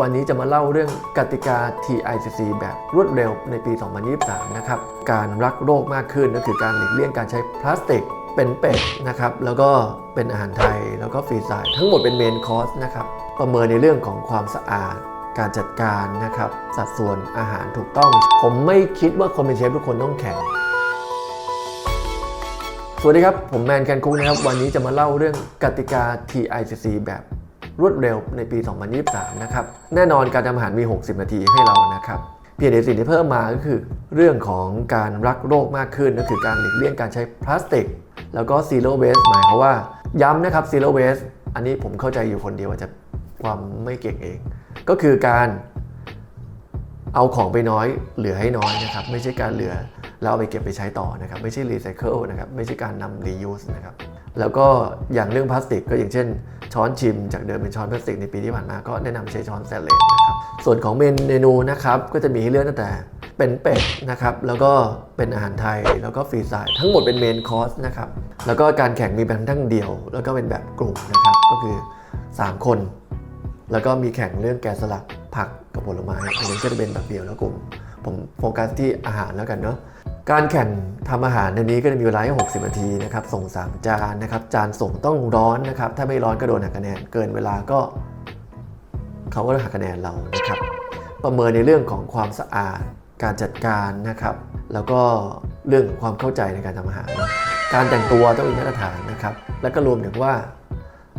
วันนี้จะมาเล่าเรื่องกติกา TICC แบบรวดเร็วในปี 2023 นะครับ การรักโรคมากขึ้นก็คือการหลีกเลี่ยงการใช้พลาสติกเป็นเป็ดนะครับ แล้วก็เป็นอาหารไทย แล้วก็ฟรีสไตล์ทั้งหมดเป็นเมนคอร์สนะครับ ประเมินในเรื่องของความสะอาด การจัดการนะครับ สัดส่วนอาหารถูกต้อง ผมไม่คิดว่าคนเป็นเชฟทุกคนต้องแข่งสวัสดีครับ ผมแมนแคนคุกนะครับ วันนี้จะมาเล่าเรื่องกติกา TICC แบบ รวดเร็วในปี 2023 นะครับ แน่นอนการทำอาหารมี 60 นาทีให้เรานะครับเพียงแต่สิ่งที่เพิ่มมาก็คือ เรื่องของการรักโรคมากขึ้นก็คือการหลีกเลี่ยงการใช้พลาสติก แล้วก็ zero waste หมายความว่าย้ำนะครับ zero waste อันนี้ผมเข้าใจอยู่คนเดียวว่าจะความไม่เก่งเอง ก็คือการเอาของไปน้อยเหลือให้น้อยนะครับ ไม่ใช่การเหลือแล้วเอาไปเก็บไปใช้ต่อนะครับ ไม่ใช่รีไซเคิลนะครับ ไม่ใช่การนำ reuse นะครับ แล้วก็อย่างเรื่องพลาสติกก็อย่างเช่น ช้อนชิมจากเดิมเป็นช้อนพลาสติกในปีที่ผ่านมาก็แนะนำใช้ช้อนสแตนเลสนะครับส่วนของเมนูนะครับก็จะมีให้เลือกตั้งแต่เป็นเป็ดนะครับแล้วก็เป็นอาหารไทยแล้วก็ฟรีสไตล์ทั้งหมดเป็นเมนคอร์สนะครับแล้วก็การแข่งมีแบบทั้งเดียว แล้วก็เป็นแบบกลุ่มนะครับก็คือ 3 คน แล้วก็มีแข่งเรื่องแกะสลักผักกับผลไม้อันนี้ก็จะเป็นแบบเดียวแล้วกลุ่มผมโฟกัสที่อาหารแล้วกันเนาะ การแข่งทำอาหารในนี้ก็จะมีเวลาให้60 นาทีนะครับ ส่ง 3 จานนะครับ จานส่งต้องร้อนนะครับ ถ้าไม่ร้อนก็โดนหักคะแนน เกินเวลาก็เขาก็จะหักคะแนนเรานะครับ ประเมินในเรื่องของความสะอาด การจัดการนะครับ แล้วก็เรื่องของความเข้าใจในการทำอาหาร การแต่งตัวต้องมีมาตรฐานนะครับ แล้วก็รวมถึงว่า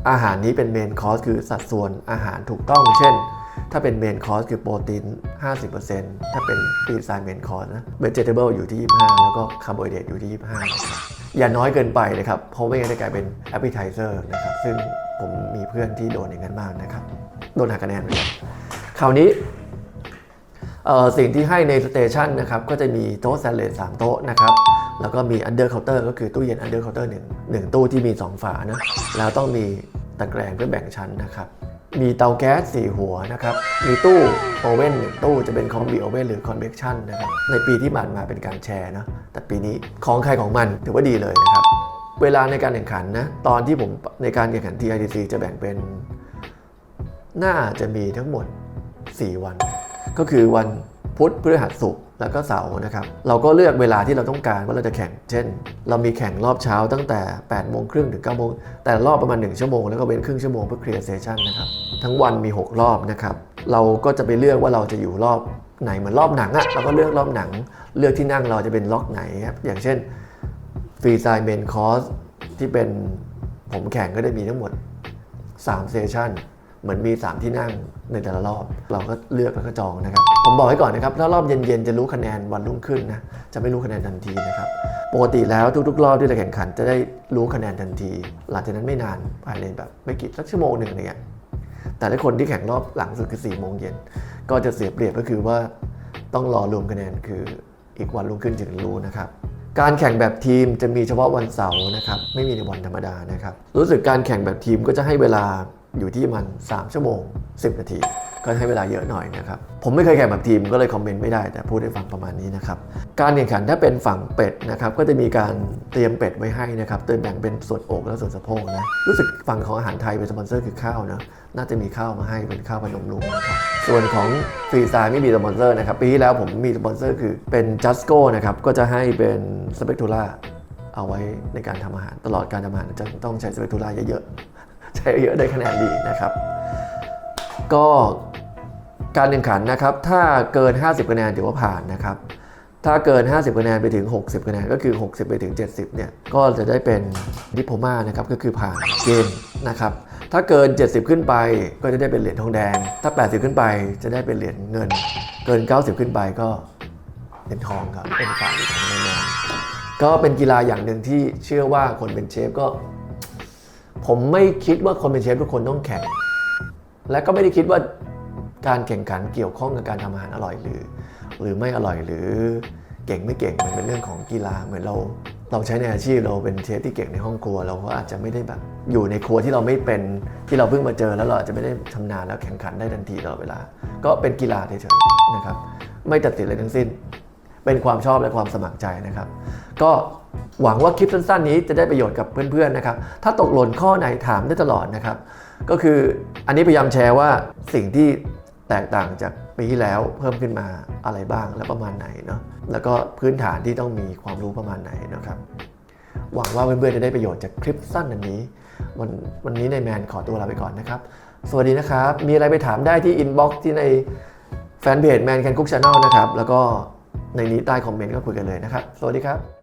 อาหารนี้เป็นเมนคอร์สคือสัดส่วนอาหารถูกต้อง เช่น ถ้าเป็นเมนคอร์สคือโปรตีน 50%ถ้าเป็นฟรีไซน์เมนคอร์สนะเวจเ a เบิลอยู่ที่ 25 แล้วก็คาร์โบไฮเดรตอยู่ที่ 25 อย่าน้อยเกินไปนะครับ เพราะไม่งั้นจะกลายเป็นแอปเปิลไทเซอร์นะครับ ซึ่งผมมีเพื่อนที่โดนอย่างนั้นมากนะครับ โดนหักคะแนนเหมือนกันคราวนี้สิ่งที่ให้ในสเตชันนะครับก็จะมีโต๊ะแซนเลส3โต๊ะนะครับแล้วก็มีอันเดอร์เคาน์เตอร์ก็คือตู้เย็นอันเดอร์เคาน์เตอร์หนึ่งหนึ่งตู้ที่มี 2 ฝานะแล้วต้องมีตะแกรงเพื่อแบ่งชั้นนะครับ มีเตาแก๊ส4หัวนะครับ มีตู้โอเว่นหนึ่งตู้จะเป็นคอมบีโอเว่นหรือคอนเวคชันนะครับ ในปีที่ผ่านมาเป็นการแชร์นะแต่ปีนี้ของใครของมันถือว่าดีเลยนะครับ เวลาในการแข่งขันนะ ตอนที่ผมในการแข่งขัน TITC จะแบ่งเป็น น่าจะมีทั้งหมด 4 วัน ก็คือวันพุธพฤหัสศุกร์ แล้วก็เสาร์นะครับ เราก็เลือกเวลาที่เราต้องการว่าเราจะแข่ง เช่น เรามีแข่งรอบเช้าตั้งแต่8โมงครึ่งถึง9โมง แต่รอบประมาณ 1 ชั่วโมง แล้วก็เว้นครึ่งชั่วโมงเพื่อเคลียร์เซสชั่นนะครับ ทั้งวันมี 6 รอบนะครับ เราก็จะไปเลือกว่าเราจะอยู่รอบไหนเหมือนรอบหนังอะเราก็เลือกรอบหนัง เลือกที่นั่งเราจะเป็นล็อกไหนครับ อย่างเช่นฟรีไซเมนคอร์สที่เป็นผมแข่งก็ได้มีทั้งหมด3เซสชัน เหมือนมี 3 ที่นั่งในแต่ละรอบ เราก็เลือกแล้วก็จองนะครับ ผมบอกไว้ก่อนนะครับ ถ้ารอบเย็นๆ จะรู้คะแนนวันรุ่งขึ้นนะ จะไม่รู้คะแนนทันทีนะครับ ปกติแล้วทุกๆ รอบที่เราแข่งขันจะได้รู้คะแนนทันที หลังจากนั้นไม่นานภายในแบบไม่กี่สักชั่วโมงหนึ่งอะไรเงี้ยแต่ถ้าคนที่แข่งรอบหลังสุดคือ4โมงเย็นก็จะเสียเปรียบก็คือว่าต้องรอรวมคะแนนคืออีกวันรุ่งขึ้นจึงรู้นะครับการแข่งแบบทีมจะมีเฉพาะวันเสาร์นะครับ ไม่มีในวันธรรมดานะครับ รู้สึกการแข่งแบบทีมก็จะให้เวลา อยู่ที่มัน 3 ชั่วโมง 10 นาที ก็ให้เวลาเยอะหน่อยนะครับ ผมไม่เคยแข่งแบบทีมก็เลยคอมเมนต์ไม่ได้แต่พูดให้ฟังประมาณนี้นะครับ การแข่งขันถ้าเป็นฝั่งเป็ดนะครับก็จะมีการเตรียมเป็ดไว้ให้นะครับโดยแบ่งเป็นส่วนอกและส่วนสะโพกนะรู้สึกฝั่งของอาหารไทยเป็นสปอนเซอร์คือข้าวนะน่าจะมีข้าวมาให้เป็นข้าวพนมรุ้งนะครับส่วนของฟรีสไตล์ไม่มีสปอนเซอร์นะครับปีที่แล้วผมมีสปอนเซอร์คือเป็นจัสโก้นะครับก็จะให้เป็นสเปกทูล่าเอาไว้ในการทำอาหารตลอดการทำอาหารจะต้องใช้สเปกทูล่าเยอะ ๆใช้เยอะได้คะแนนดีนะครับ ก็การแข่งขันนะครับ ถ้าเกิน 50 คะแนนถือว่าผ่านนะครับ ถ้าเกิน 50 คะแนนไปถึง 60 คะแนนก็คือ 60 ไปถึง 70 เนี่ย ก็จะได้เป็นดิโพมานะครับ ก็คือผ่านเกณฑ์นะครับ ถ้าเกิน 70 ขึ้นไปก็จะได้เป็นเหรียญทองแดง ถ้า 80 ขึ้นไปจะได้เป็นเหรียญเงิน เกิน 90 ขึ้นไปก็เหรียญทองครับ เป็นฝ่ายของแน่ๆก็เป็นกีฬาอย่างหนึ่งที่เชื่อว่าคนเป็นเชฟก็ ผมไม่คิดว่าคนเป็นเชฟทุกคนต้องแข่ง และก็ไม่ได้คิดว่าการแข่งขันเกี่ยวข้องกับการทำอาหารอร่อยหรือ หรือไม่อร่อยหรือเก่งไม่เก่งมันเป็นเรื่องของกีฬาเหมือนเรา เราใช้ในอาชีพเราเป็นเชฟที่เก่งในห้องครัว เราก็อาจจะไม่ได้แบบอยู่ในครัวที่เราไม่เป็นที่เราเพิ่งมาเจอแล้วเราอาจจะไม่ได้ชำนาญแล้วแข่งขันได้ทันทีตลอดเวลา ก็เป็นกีฬาเฉยๆนะครับ ไม่ตัดสินอะไรทั้งสิ้น เป็นความชอบและความสมัครใจนะครับ ก็ หวังว่าคลิปสั้นๆนี้จะได้ประโยชน์กับเพื่อนๆนะครับ ถ้าตกหล่นข้อไหนถามได้ตลอดนะครับ ก็คืออันนี้พยายามแชร์ว่าสิ่งที่แตกต่างจากปีที่แล้วเพิ่มขึ้นมาอะไรบ้างและประมาณไหนเนาะ แล้วก็พื้นฐานที่ต้องมีความรู้ประมาณไหนนะครับ หวังว่าเพื่อนๆจะได้ประโยชน์จากคลิปสั้นอันนี้ วันวันนี้ในแมนขอตัวลาไปก่อนนะครับ สวัสดีนะครับ มีอะไรไปถามได้ที่อินบ็อกซ์ที่ในแฟนเพจแมนแคนคุกชาแนลนะครับ แล้วก็ในนี้ใต้คอมเมนต์ก็คุยกันเลยนะครับ สวัสดีครับ